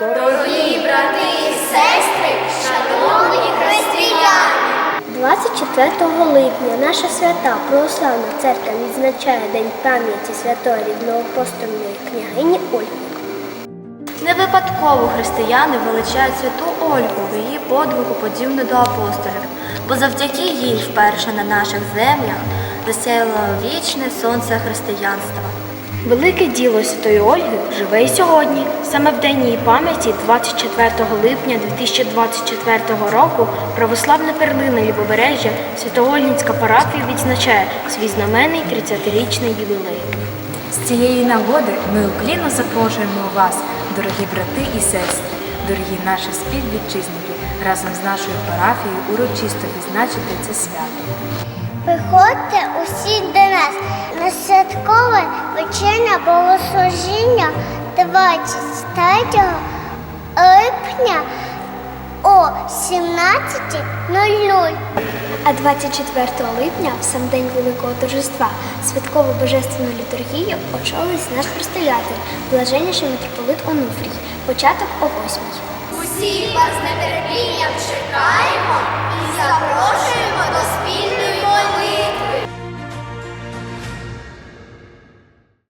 Дорогі брати і сестри, шановні християни! 24 липня наша свята православна церква відзначає День пам'яті святої рівноапостольної княгині Ольги. Не випадково християни величають святу Ольгу в її подвигу подібну до апостолів, бо завдяки їй вперше на наших землях засяяло вічне сонце християнства. Велике діло Святої Ольги живе і сьогодні. Саме в день її пам'яті, 24 липня 2024 року, православна перлина Лівобережжя Святоольницька парафія відзначає свій знаменний 30-річний ювілей. З цієї нагоди ми уклінно запрошуємо вас, дорогі брати і сестри, дорогі наші співвітчизники, разом з нашою парафією урочисто відзначити це свято. Приходьте усі до нас вечірнє богослужіння 23 липня о 17.00. А 24 липня, в сам день Великого торжества, святкову божественну літургію очолить наш предстоятель, блаженніший митрополит Онуфрій, початок о 8 Усі вас нетерпінням